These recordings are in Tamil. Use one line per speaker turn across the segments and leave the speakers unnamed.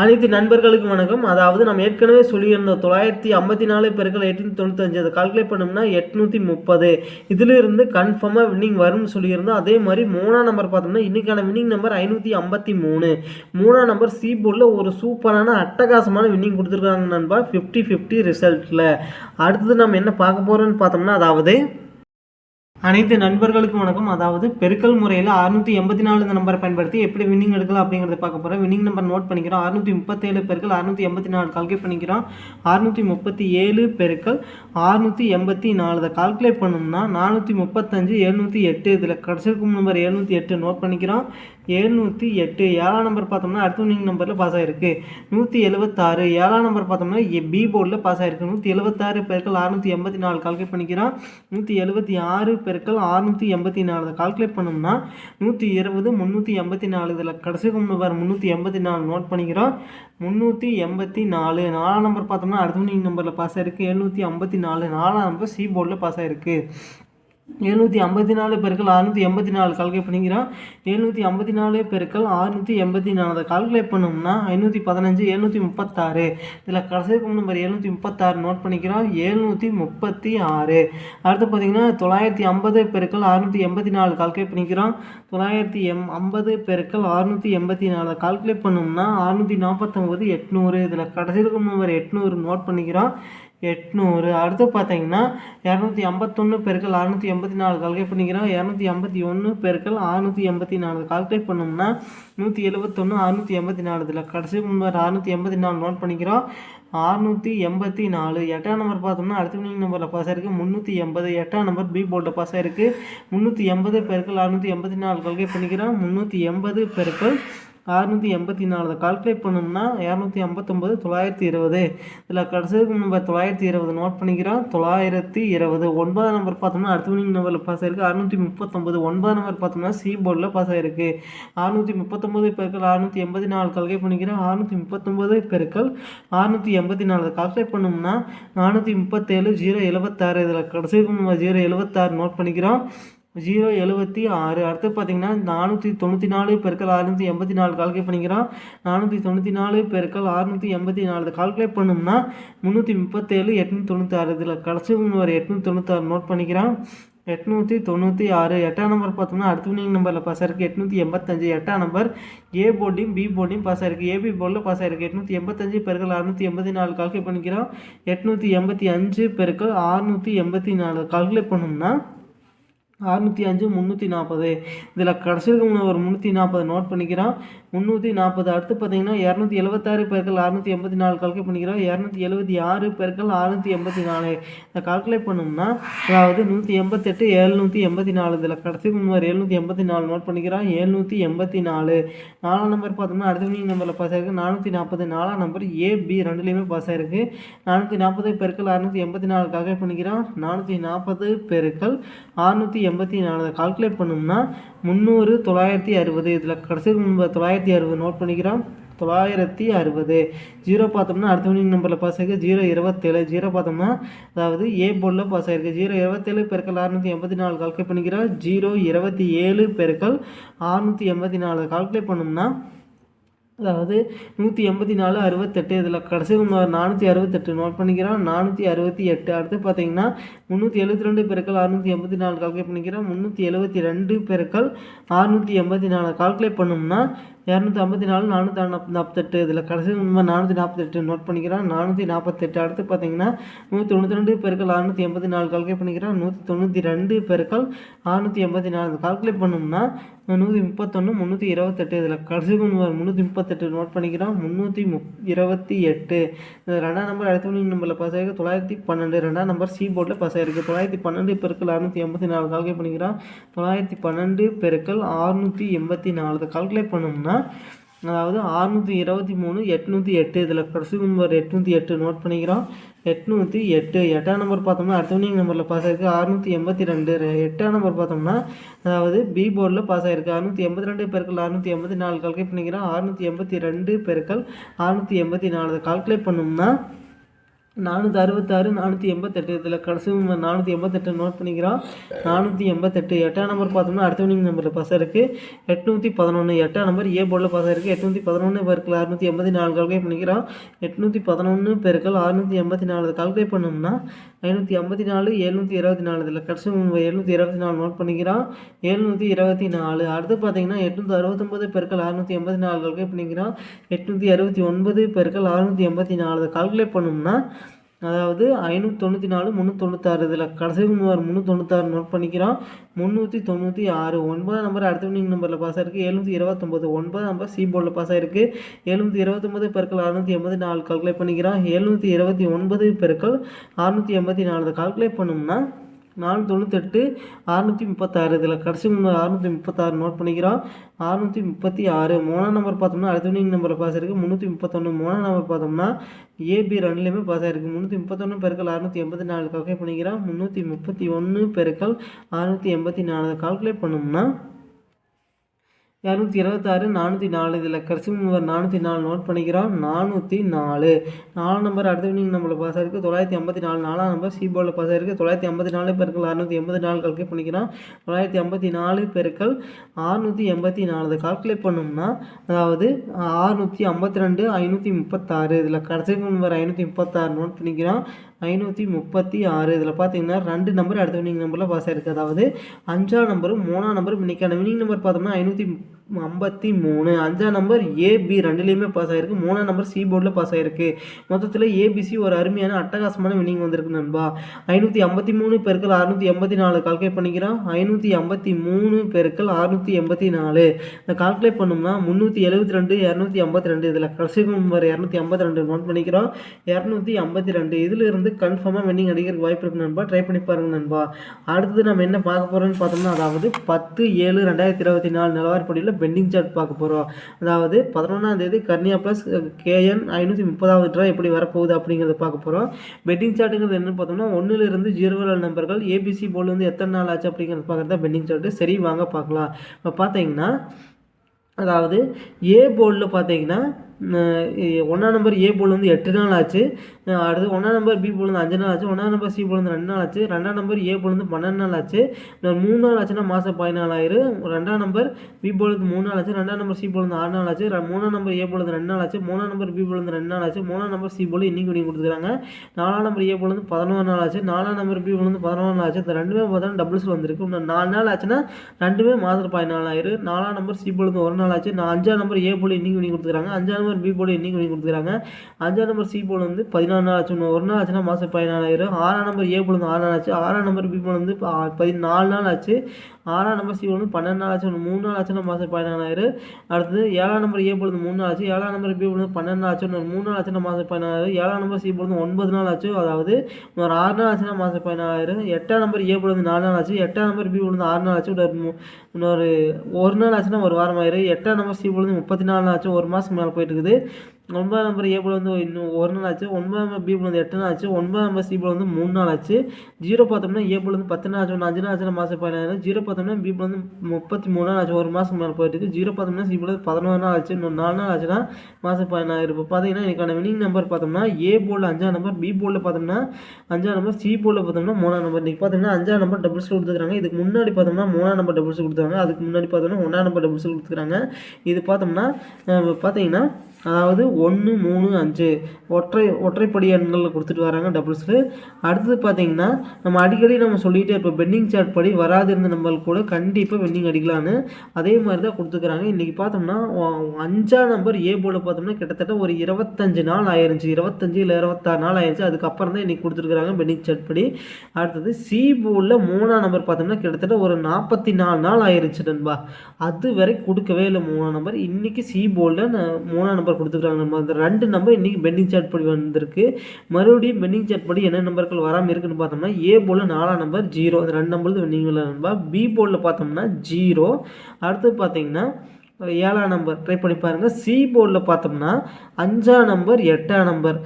அனைத்து நண்பர்களுக்கும் வணக்கம். அதாவது நம்ம ஏற்கனவே சொல்லியிருந்தோம் தொள்ளாயிரத்தி ஐம்பத்தி நாலு பெருக்கள் எட்நூற்றி தொண்ணூத்தஞ்சு. அதை கால்குலேட் பண்ணோம்னா எட்நூற்றி முப்பது. இதில் இருந்து கன்ஃபார்மாக வின்னிங் வரும்னு சொல்லியிருந்தோம். அதே மாதிரி மூணாம் நம்பர் பார்த்தோம்னா இன்றைக்கான வின்னிங் நம்பர் ஐநூற்றி ஐம்பத்தி மூணு மூணாம் நம்பர் சி போர்டில் ஒரு சூப்பரான அட்டகாசமான வின்னிங் கொடுத்துருக்காங்க நண்பா. ஃபிஃப்டி ஃபிஃப்டி ரிசல்ட்டில் அடுத்தது நம்ம என்ன பார்க்க போகிறோம்னு பார்த்தோம்னா அதாவது அனைத்து நண்பர்களுக்கும் வணக்கம். அதாவது பெருக்கல் முறையில் அறுநூற்றி எண்பத்தி நாலு நம்பரை பயன்படுத்தி எப்படி வின்னிங் எடுக்கலாம் அப்படிங்கிறத பார்க்க போகிறோம் வின்னிங் நம்பர் நோட் பண்ணிக்கிறோம். அறுநூற்றி முப்பத்தேழு பெருக்கள் அறுநூற்றி எண்பத்தி நாலு கால்குலேட் பண்ணிக்கிறோம். அறுநூற்றி முப்பத்தி ஏழு பெருக்கள் அறுநூற்றி எண்பத்தி நாலு அதை கால்குலேட் பண்ணோம்னா நானூற்றி முப்பத்தஞ்சு எழுநூற்றி எட்டு இதில் கடைசிக்கும் நம்பர் எழுநூற்றி எட்டு நோட் பண்ணிக்கிறோம். எழுநூற்றி எட்டு ஏழாம் நம்பர் பார்த்தோம்னா அடுத்த வின்னிங் நம்பரில் பாஸ் ஆகிருக்கு நூற்றி எழுபத்தாறு ஏழாம் நம்பர் பார்த்தோம்னா பி போர்டில் பாஸ் ஆகிருக்கு நூற்றி எழுபத்தாறு பெருக்கள் அறுநூற்றி எண்பத்தி நாலு கால்குலேட் பண்ணிக்கிறோம். நூற்றி எழுபத்தி ஆறு பெருக்கல் அறுநூற்றி எண்பத்தி நாலு. கால்குலேட் பண்ணோம்னா நூற்றி இருபது முந்நூற்றி எண்பத்தி நாலு. இதில் கடைசி நம்பர் முந்நூற்றி எண்பத்தி நாலு நோட் பண்ணிக்கிறோம். முந்நூற்றி எண்பத்தி நாலு. நாலாம் நம்பர் பார்த்தோம்னா அடுத்த நம்பரில் பாஸ் ஆகிருக்கு எழுநூற்றி ஐம்பத்தி நாலு. நாலாம் நம்பர் சி போர்டில் பாஸ் ஆகிருக்கு எழுநூற்றி ஐம்பத்தி நாலு பெருக்கள் அறுநூற்றி எண்பத்தி நாலு கால்குலேட் பண்ணிக்கிறோம் எழுநூற்றி ஐம்பத்தி நாலு பெருக்கள் அறுநூற்றி எண்பத்தி நாலு அதை கால்குலேட் பண்ணோம்னா ஐநூற்றி பதினஞ்சு எழுநூற்றி முப்பத்தாறு. இதில் கடைசி நம்பர் எழுநூற்றி முப்பத்தாறு நோட் பண்ணிக்கிறோம். எழுநூற்றி முப்பத்தி ஆறு. அடுத்து பார்த்தீங்கன்னா தொள்ளாயிரத்தி ஐம்பது பெருக்கள் அறுநூற்றி எண்பத்தி நாலு கால்குலேட் பண்ணிக்கிறோம் தொள்ளாயிரத்தி எம் ஐம்பது பெருக்கள் அறுநூற்றி எண்பத்தி நாலு கால்குலேட் பண்ணோம்னா அறுநூற்றி நாற்பத்தொம்பது எட்நூறு. இதில் கடைசி நம்பர் எட்நூறு நோட் பண்ணிக்கிறோம். எட்நூறு. அடுத்து பார்த்தீங்கன்னா இரநூத்தி ஐம்பத்தொன்று பெருக்கள் அறுநூற்றி எண்பத்தி நாலு கால்குலேட் பண்ணிக்கிறோம். இரநூத்தி ஐம்பத்தி ஒன்று பெருக்கள் அறுநூற்றி எண்பத்தி நாலு கால்குலேட் பண்ணோம்னா நூற்றி எழுபத்தொன்று அறுநூற்றி எண்பத்தி நாலு. இதில் கடைசி நம்பர் அறுநூற்றி எண்பத்தி நாலு நோட் பண்ணிக்கிறோம். அறுநூற்றி எண்பத்தி நாலு. எட்டாம் நம்பர் பார்த்தோம்னா அடுத்த வினிங் நம்பரில் பாஸ் ஆயிருக்கு. முந்நூற்றி எண்பது. எட்டாம் நம்பர் பி போர்டில் பாஸ் ஆயிருக்கு. முந்நூற்றி எண்பது பெருக்கள் அறுநூற்றி எண்பத்தி நாலு கால்குலேட் பண்ணிக்கிறோம். முந்நூற்றி எண்பது பெருக்கள் அறுநூற்றி எண்பத்தி நாலு அதை கால்குலேட் பண்ணோம்னா இரநூத்தி ஐம்பத்தொம்பது தொள்ளாயிரத்தி இருபது. இதில் கடைசி நம்பர் தொள்ளாயிரத்தி இருபது நோட் பண்ணிக்கிறோம். தொள்ளாயிரத்தி இருபது ஒன்பதாம் நம்பர் பார்த்தோம்னா அடுத்த வினிங் நம்பரில் பாஸ் ஆயிருக்கு. அறுநூற்றி முப்பத்தொம்பது ஒன்பதாம் நம்பர் பார்த்தோம்னா சி போர்டில் பாஸ் ஆயிருக்கு. அறுநூற்றி முப்பத்தொம்பது பெருக்கள் அறுநூற்றி எண்பத்தி நாலு கால்குலேட் பண்ணிக்கிறோம். அறுநூற்றி முப்பத்தொம்பது பெருக்கள் அறுநூற்றி எண்பத்தி நாலு அதை கால்குலேட் பண்ணோம்னா நானூற்றி முப்பத்தேழு ஜீரோ எழுபத்தாறு இதில் கடைசி நம்பர் ஜீரோ எழுபத்தாறு நோட் பண்ணிக்கிறோம். ஜீரோ எழுபத்தி ஆறு. அடுத்து பார்த்தீங்கன்னா நானூற்றி தொண்ணூற்றி நாலு பெருக்கள் அறுநூற்றி எண்பத்தி நாலு கால்குலேட் பண்ணிக்கிறோம். நானூற்றி தொண்ணூற்றி நாலு பெருக்கள் அறுநூற்றி எண்பத்தி நாலு. கால்குலேட் பண்ணோம்னா முந்நூற்றி முப்பத்தேழு எட்நூற்றி தொண்ணூற்றி இதில் கடைசி ஒரு எட்நூற்றி தொண்ணூற்றாறு நோட் பண்ணிக்கிறோம். எட்நூற்றி தொண்ணூற்றி ஆறு. எட்டாம் நம்பர் பார்த்தோம்னா அடுத்த வினிங் நம்பரில் பாஸ் ஆயிருக்கு. எட்நூற்றி எண்பத்தஞ்சு. எட்டாம் நம்பர் ஏ போர்டையும் பி போர்டையும் பாஸ் ஆயிருக்கு. ஏபி போர்டில் பாஸ் ஆயிருக்கு. எட்நூற்றி எண்பத்தஞ்சு பெருக்கள் அறுநூற்றி எண்பத்தி நாலு கால்குலேட் பண்ணிக்கிறோம். எட்நூற்றி எண்பத்தி அஞ்சு பெருக்கள் அறுநூற்றி எண்பத்தி நாலு. கால்குலேட் பண்ணோம்னா அறுநூற்றி அஞ்சு முந்நூற்றி நாற்பது இதில் கடைசி ஒரு முந்நூற்றி நாற்பது நோட் பண்ணிக்கிறோம் முந்நூற்றி நாற்பது அடுத்து பார்த்தீங்கன்னா இரநூத்தி எழுபத்தாறு பேர்கள் அறுநூற்றி எண்பத்தி நாலு கால்குலேட் பண்ணிக்கிறோம் இரநூத்தி எழுபத்தி ஆறு பெருக்கள் அறுநூற்றி எண்பத்தி நாலு. இதை கால்குலேட் பண்ணோம்னா அதாவது நூற்றி எண்பத்தெட்டு எழுநூற்றி எண்பத்தி நாலு. இதில் கடைசி முன்னர் எழுநூற்றி எண்பத்தி நாலு நோட் பண்ணிக்கிறான். எழுநூற்றி எண்பத்தி நாலு. நாலாம் நம்பர் பார்த்தோம்னா அடுத்த மீன் நம்பரில் பாஸ் ஆயிருக்கு. நானூற்றி நாற்பது நாலாம் நம்பர் ஏ பி ரெண்டுலேயுமே பாஸ் ஆயிருக்கு. நானூற்றி நாற்பது பெருக்கள் அறுநூற்றி எண்பத்தி நாலு கால்குலேட் பண்ணிக்கிறான். நானூற்றி நாற்பது பெருக்கள் அறுநூற்றி எண்பத்தி நாலு கால்குலேட் பண்ணோம்னா முந்நூறு தொள்ளாயிரத்தி அறுபது. இதில் கடைசி தொள்ளாயிரத்தி அறுபது நோட் பண்ணிக்கிறோம். தொள்ளாயிரத்தி அறுபது. ஜீரோ பார்த்தோம்னா அடுத்த வினிங் நம்பரில் பாஸ் ஆகிருக்கு ஜீரோ இருபத்தேழு. ஜீரோ பார்த்தோம்னா அதாவது ஏ போர்டில் பாஸ் ஆகிருக்கு ஜீரோ இருபத்தேழு பெருக்கள் அறுநூற்றி எண்பத்தி நாலு கால்குலேட் பண்ணிக்கிறோம். ஜீரோ இருபத்தி ஏழு பெருக்கள் அறுநூற்றி எண்பத்தி நாலு கால்குலேட் பண்ணோம்னா அதாவது நூற்றி எண்பத்தி நாலு அறுபத்தெட்டு இதில் கடைசி நானூற்றி அறுபத்தெட்டு நோட் பண்ணிக்கிறோம். நானூற்றி அறுபத்தி எட்டு. அடுத்து பார்த்தீங்கன்னா முந்நூற்றி எழுபத்தி ரெண்டு பெருக்கள் அறுநூற்றி எண்பத்தி நாலு கால்குலேட் பண்ணிக்கிறோம். முந்நூற்றி எழுபத்தி ரெண்டு பெருக்கள் அறுநூற்றி எண்பத்தி நாலு கால்குலேட் பண்ணோம்னா இரநூத்தி ஐம்பத்தி நாலு நானூற்றி நாற்பத்தெட்டு இதில் கடைசி உண்மை நானூற்றி நாற்பத்தெட்டு நோட் பண்ணிக்கிறோம். நானூற்றி நாற்பத்தெட்டு அடுத்து பார்த்தீங்கன்னா நூற்றி தொண்ணூற்றி ரெண்டு பெருக்கள் அறுநூற்றி எண்பத்தி நாலு கால்குலேட் பண்ணிக்கிறோம். நூற்றி தொண்ணூற்றி ரெண்டு பெருக்கள் அறுநூற்றி எண்பத்தி நாலு. கால்குலேட் பண்ணோம்னா நூற்றி முப்பத்தொன்று முந்நூற்றி இருபத்தெட்டு. இதில் கடைசி முந்நூற்றி முப்பத்தெட்டு நோட் பண்ணிக்கிறோம். முந்நூற்றி முப் இருபத்தி எட்டு. ரெண்டாம் நம்பர் அடுத்த மணி நம்பரில் பாஸ் ஆகிருக்கு தொள்ளாயிரத்தி பன்னெண்டு. ரெண்டாம் நம்பர் சி போர்டில் பாஸ் ஆகிருக்கு தொள்ளாயிரத்தி பன்னெண்டு பெருக்கள் அறுநூற்றி எண்பத்தி நாலு. கால்குலேட் பண்ணிக்கிறோம். தொள்ளாயிரத்தி பன்னெண்டு பெருக்கள் அறுநூற்றி எண்பத்தி நாலு. கால்குலேட் பண்ணோம்னா அதாவது அறுநூற்றி இருபத்தி மூணு எட்நூற்றி எட்டு. இதில் கடைசி நம்பர் எட்நூற்றி எட்டு நோட் பண்ணிக்கிறோம். எட்நூற்றி எட்டு. எட்டாம் நம்பர் பார்த்தோம்னா அடுத்த நம்பரில் பாஸ் ஆயிருக்கு. அறுநூற்றி எண்பத்தி ரெண்டு எட்டாம் நம்பர் பார்த்தோம்னா அதாவது பி போர்டில் பாஸ் ஆயிருக்கு. அறுநூற்றி எண்பத்தி ரெண்டு பெருக்கள் அறுநூற்றி எண்பத்தி நாலு. கால்குலேட் பண்ணிக்கிறோம் அறுநூற்றி எண்பத்தி ரெண்டு பெருக்கள் அறுநூற்றி எண்பத்தி நாலு. கால்குலேட் பண்ணோம்னா நானூற்றி அறுபத்தாறு நானூற்றி எண்பத்தெட்டு. இதில் கடைசி நானூற்றி எண்பத்தெட்டு நோட் பண்ணிக்கிறோம். நானூற்றி எண்பத்தெட்டு எட்டாம் நம்பர் பார்த்தோம்னா அடுத்த வினிங் நம்பரில் பச இருக்குது எட்நூற்றி பதினொன்று எட்டாம் நம்பர் ஏ போர்டில் பச இருக்குது எட்நூற்றி பதினொன்று பெருக்கள் அறுநூற்றி எண்பத்தி நாலு கால்குலேட் பண்ணிக்கிறோம். எட்நூற்றி பதினொன்று பெருக்கள் அறுநூற்றி எண்பத்தி நாலு. கால்குலேட் பண்ணோம்னா ஐநூற்றி ஐம்பத்தி நாலு எழுநூற்றி இருபத்தி நாலு. இதில் கடைசி எழுநூற்றி இருபத்தி நாலு நோட் பண்ணிக்கிறோம். எழுநூற்றி இருபத்தி நாலு. அடுத்து பார்த்தீங்கன்னா எட்நூற்றி அறுபத்தொம்பது பெருக்கள் அறுநூற்றி எண்பத்தி நாலு கால்குலேட் பண்ணிக்கிறோம். எட்நூற்றி அறுபத்தி ஒன்பது பெருக்கள் அறுநூற்றி எண்பத்தி நாலு. கால்குலேட் பண்ணோம்னா அதாவது ஐநூற்றி தொண்ணூற்றி நாலு முந்நூற்றொண்ணூத்தாறு இதில் கடைசி மூணு முந்நூற்றொண்ணூத்தாறு நோட் பண்ணிக்கிறோம். முந்நூற்றி தொண்ணூற்றி ஆறு. ஒன்பதாம் நம்பர் அடுத்த வினிங் நம்பரில் பாஸ் ஆயிருக்கு. எழுநூற்றி இருபத்தொம்போது. ஒன்பதாம் நம்பர் சி போர்டில் பாஸ் ஆயிருக்கு. எழுநூற்றி இருபத்தொம்பது பெருக்கள் அறுநூற்றி எண்பத்தி நாலு கால்குலேட் பண்ணிக்கிறோம். எழுநூற்றி இருபத்தி ஒன்பது பெருக்கள் அறுநூற்றி எண்பத்தி நாலு. கால்குலேட் பண்ணோம்னா நானூற்றி தொண்ணூத்தெட்டு அறுநூற்றி முப்பத்தாறு இதில் கடைசி அறுநூற்றி முப்பத்தாறு நோட் பண்ணிக்கிறோம். அறுநூற்றி முப்பத்தி ஆறு மூணாம் நம்பர் பார்த்தோம்னா அடுத்த வினிங் நம்பரில் பாஸ் இருக்குது முந்நூற்றி முப்பத்தொன்று மூணாம் நம்பர் பார்த்தோம்னா ஏபி ரன்லேயுமே பாஸ் ஆகிருக்கு முந்நூற்றி முப்பத்தொன்று பெருக்கள் அறுநூற்றி எண்பத்தி நாலு கால்குலேட் பண்ணிக்கிறோம். முந்நூற்றி முப்பத்தி ஒன்று பெருக்கள் அறுநூற்றி எண்பத்தி நாலு கால்குலேட் பண்ணோம்னா இரநூத்தி இருபத்தாறு நானூற்றி நாலு. இதில் கடைசி நம்பர் நானூற்றி நாலு நோட் பண்ணிக்கிறோம். நானூற்றி நாலு. நாலு நம்பர் அடுத்த வினிங் நம்மளை பாஸ் ஆயிருக்கு. தொள்ளாயிரத்தி ஐம்பத்தி நாலு. நாலாம் நம்பர் சி போர்டில் பாஸ் ஆயிருக்கு. தொள்ளாயிரத்தி ஐம்பத்தி நாலு பெருக்கள் அறுநூற்றி எண்பத்தி நாலு கால்குலேட் பண்ணிக்கிறோம். தொள்ளாயிரத்தி ஐம்பத்தி நாலு பெருக்கள் அறுநூற்றி எண்பத்தி நாலு. கால்குலேட் பண்ணோம்னா அதாவது அறுநூற்றி ஐம்பத்தி ரெண்டு ஐநூற்றி முப்பத்தாறு. இதில் கடைசி நம்பர் ஐநூற்றி முப்பத்தாறு நோட் பண்ணிக்கிறோம். ஐநூற்றி முப்பத்தி ஆறு. இதில் பார்த்தீங்கன்னா ரெண்டு நம்பர் அடுத்த வினிங் நம்பரில் பாஸ் ஆயிருக்கு. அதாவது அஞ்சாம் நம்பரும் மூணாம் நம்பரும் இன்னைக்கான வினிங் நம்பர் பார்த்தோம்னா ஐநூற்றி ஐம்பத்தி மூணு. அஞ்சாம் நம்பர் ஏபி ரெண்டுலேயுமே பாஸ் ஆகிருக்கு மூணாம் நம்பர் சி போர்டில் பாஸ் ஆகிருக்கு மொத்தத்தில் ஏபிசி ஒரு அருமையான அட்டகாசமான வினிங் வந்திருக்கு நண்பா. ஐநூற்றி ஐம்பத்தி மூணு பெருக்கள் அறுநூற்றி எண்பத்தி நாலு. கால்குலேட் பண்ணிக்கிறோம். ஐநூற்றி ஐம்பத்தி மூணு பெருக்கள் அறுநூற்றி எண்பத்தி நாலு. இந்த கால்குலேட் பண்ணோம்னா முந்நூற்றி எழுபத்தி ரெண்டு இரநூத்தி ஐம்பத்தி ரெண்டு. இதில் கடைசி நம்பர் இரநூத்தி ஐம்பத்தி ரெண்டு நோட் பண்ணிக்கிறோம். இரநூத்தி ஐம்பத்தி ரெண்டு. இதிலிருந்து கன்ஃபார்மாக வின்னிங் அடிக்கிறதுக்கு வாய்ப்பு இருக்கு நண்பா. ட்ரை பண்ணி பாருங்க நண்பா. அடுத்தது நம்ம என்ன பார்க்க போகிறோம்னு பார்த்தோம்னா அதாவது பத்து ஏழு ரெண்டாயிரத்தி இருபத்தி நாலு நிலவரப்படியில் பெண்டிங் சார்ட் பார்க்க போகிறோம் அதாவது பதினொன்றாம் தேதி கர்னியா ப்ளஸ் கேஎன் ஐநூற்றி முப்பதாவது ட்ரா எப்படி வரப்போகுது அப்படிங்கிறத பார்க்க போகிறோம் பெண்டிங் சார்ட்டுங்கிறது என்னன்னு பார்த்தோம்னா ஒன்றுலேருந்து ஜீரோ நம்பர்கள் ஏபிசி போல் வந்து எத்தனை நாள் ஆச்சு அப்படிங்கிறத பார்க்குறது தான் பெண்டிங் சார்ட்டு. சரி வாங்க பார்க்கலாம். இப்போ பார்த்தீங்கன்னா அதாவது ஏ போர்டில் பார்த்தீங்கன்னா ஒன்றாம் நம்பர் ஏ போல் வந்து எட்டு நாள் ஆச்சு. அடுத்து ஒன்றாம் நம்பர் பி பொழுது அஞ்சு நாள் ஆச்சு ஒன்றாம் நம்பர் சி பொழுது வந்து ரெண்டு நாள் ஆச்சு ரெண்டாம் நம்பர் ஏ பொழுது வந்து பன்னெண்டு நாள் ஆச்சு இன்னொரு மூணு நாள் ஆச்சுன்னா மாதம் பதினாலாயிரம் ரெண்டாம் நம்பர் பி பொழுது வந்து மூணு நாள் ஆச்சு ரெண்டாம் நம்பர் சி பொழுது ஆறு நாள் ஆச்சு மூணாம் நம்பர் ஏ பொழுது ரெண்டு நாள் ஆச்சு மூணாம் நம்பர் பி பொழுது ரெண்டு நாள் ஆச்சு மூணாம் நம்பர் சி பொழுது இன்னைக்கு பண்ணி கொடுத்துருக்காங்க. நாலாம் நம்பர் ஏ பொழுது வந்து பதினோரு நாள் ஆச்சு நாலாம் நம்பர் பி பொழுது வந்து பதினொன்று நாள் ஆச்சு. இந்த ரெண்டுமே பார்த்தா டபுள்ஸ் வந்திருக்கு. இன்னும் நாலு நாள் ஆச்சுன்னா ரெண்டுமே மாதம் பதினாலாயிரம் நாலாம் நம்பர் சி பொழுது ஒரு நாள் ஆச்சு நான் அஞ்சாம் நம்பர் ஏ பொழுது இன்னைக்கு நீங்கள் கொடுத்துருக்காங்க. அஞ்சாம் நம்பர் பி பொழுது இன்னைக்கு பண்ணி கொடுத்துருக்காங்க. அஞ்சாம் நம்பர் சி பொழுது வந்து பதினாலு நாள் ஆச்சு ஒன்று ஒரு நாள் ஆச்சுன்னா மாதம் பதினாலாயிரம். ஆறாம் நம்பர் ஏ போல் ஆறு நாள் ஆச்சு. ஆறாம் நம்பர் பி போல் வந்து பதினாலு நாள் ஆச்சு. ஆறாம் நம்பர் சி வந்து பன்னெண்டு நாள் ஆச்சு. ஒன்று மூணு நாள் ஆச்சுன்னா மாதம் பதினாலாயிரம். அடுத்தது ஏழாம் நம்பர் ஏ பொழுது மூணு நாள் ஆச்சு. ஏழாம் நம்பர் பி பொழுது பன்னெண்டு நாள் ஆச்சு. ஒன்று மூணு நாள் ஆச்சுன்னா மாதம் பதினாலாயிரம். ஏழாம் நம்பர் சி பொழுது ஒன்பது நாள் ஆச்சு. அதாவது ஒரு ஆறு நாள் ஆச்சுன்னா மாதம் பதினாலாயிரம். எட்டாம் நம்பர் ஏ பொழுது நாலு நாள் ஆச்சு. எட்டாம் நம்பர் பி பொழுது ஆறு நாள் ஆச்சு. ஒரு இன்னொரு ஒரு நாள் ஆச்சுன்னா ஒரு வாரம் ஆயிரும் எட்டாம் நம்பர் சி பொழுது முப்பத்தி நாலு நாள் ஆச்சு. ஒரு மாதம் மேலே போயிட்டு இருக்குது. ஒன்பதாம் நம்பர் ஏ போல் வந்து இன்னும் ஒரு நாள் ஆச்சு. ஒன்பதாம் நம்பர் பி போல் வந்து எட்டு நாள் ஆச்சு. ஒன்பதாம் நம்பர் சி போல் வந்து மூணு நாள் ஆச்சு. ஜீரோ பார்த்தோம்னா ஏ போல் வந்து பத்து நாள் ஆச்சு. ஒன்று அஞ்சு நாள் ஆச்சு மாதம் பதினாயிரம் ஜீரோ பார்த்தோம்னா பி போல் வந்து முப்பத்தி மூணு நாள் ஆச்சு. ஒரு மாதம் மேலே போயிட்டு இருக்கு. ஜீரோ பார்த்தோம்னா சி போல் வந்து பதினோரு நாள் ஆச்சு. இன்னும் நாலு நாள் ஆச்சுன்னா மாதம் பதினாயிரம் இப்போ பார்த்தீங்கன்னா எனக்கான வினிங் நம்பர் பார்த்தோம்னா ஏ போலில் அஞ்சாம் நம்பர் பி போலில் பார்த்தோம்னா அஞ்சாம் நம்பர் சி போலில் பார்த்தோம்னா மூணாம் நம்பர் இன்றைக்கி பார்த்தோம்னா அஞ்சாம் நம்பர் டபுள்ஸ் கொடுத்துருக்காங்க. இதுக்கு முன்னாடி பார்த்தோம்னா மூணாம் நம்பர் டபுள்ஸ் கொடுத்துருக்காங்க. அதுக்கு முன்னாடி பார்த்தோம்னா ஒன்றாம் நம்பர் டபுள்ஸ் கொடுத்துருக்காங்க. இது பார்த்தோம்னா பார்த்தீங்கன்னா அதாவது ஒன்று மூணு அஞ்சு. ஒற்றை ஒற்றைப்படி எண்களில் கொடுத்துட்டு வராங்க டபுள்ஸில் அடுத்தது பார்த்தீங்கன்னா நம்ம அடிக்கடி நம்ம சொல்லிகிட்டே இப்போ பெண்டிங் சார்ட் படி வராது இருந்த நம்மளுக்கு கூட கண்டிப்பாக பெண்டிங் அடிக்கலான்னு அதே மாதிரி தான் கொடுத்துக்கிறாங்க. இன்றைக்கி பார்த்தோம்னா அஞ்சாம் நம்பர் ஏ போர்டில் பார்த்தோம்னா கிட்டத்தட்ட ஒரு இருபத்தஞ்சு நாள் ஆயிருந்துச்சு. இருபத்தஞ்சு இல்லை இருபத்தாறு நாள் ஆயிருச்சு அதுக்கப்புறம் தான் இன்றைக்கி கொடுத்துருக்குறாங்க பெண்டிங் சார்ட் படி. அடுத்தது சி போர்டில் மூணாம் நம்பர் பார்த்தோம்னா கிட்டத்தட்ட ஒரு நாற்பத்தி நாலு நாள் ஆயிருச்சு நண்பா. அது வரை கொடுக்கவே இல்லை மூணாம் நம்பர் இன்றைக்கி சி போர்டில் மூணாம் நம்பர் கொடுத்துருக்காங்க. நம்ம அந்த ரெண்டு நம்பர் இன்றைக்கி பெண்டிங் சார்ட் படி வந்திருக்கு. மறுபடியும் பெண்டிங் சார்ட் படி என்ன நம்பர்கள் வராமல் இருக்குன்னு பார்த்தோம்னா ஏ போர்டில் நாலாம் நம்பர் ஜீரோ அந்த ரெண்டு நம்பர் பெண்டிங் நம்பர் பி போர்டில் பார்த்தோம்னா ஜீரோ அடுத்து பார்த்தீங்கன்னா ஏழாம் நம்பர் ட்ரை பண்ணி பாருங்கள் சி போர்டில் பார்த்தோம்னா அஞ்சாம் நம்பர் எட்டாம் நம்பர்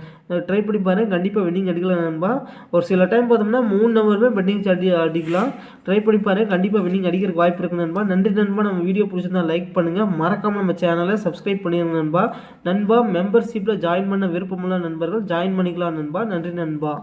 ட்ரை பண்ணி பாருங்கள் கண்டிப்பாக வின்னிங் அடிக்கலாம் நண்பா. ஒரு சில டைம் பார்த்தோம்னா மூணு நம்பருமே பெட்டிங் அடி அடிக்கலாம். ட்ரை பண்ணி பாருங்கள் கண்டிப்பாக வின்னிங் அடிக்கிறதுக்கு வாய்ப்பு இருக்குது நண்பா. நன்றி நண்பா. நம்ம வீடியோ பிடிச்சிருந்தா லைக் பண்ணுங்கள் மறக்காமல் நம்ம சேனலை சப்ஸ்கிரைப் பண்ணிடுங்க நண்பா. நண்பா மெம்பர்ஷிப்பில் ஜாயின் பண்ண விருப்பமுள்ள நண்பர்கள் ஜாயின் பண்ணிக்கலாம் நண்பா. நன்றி நண்பா.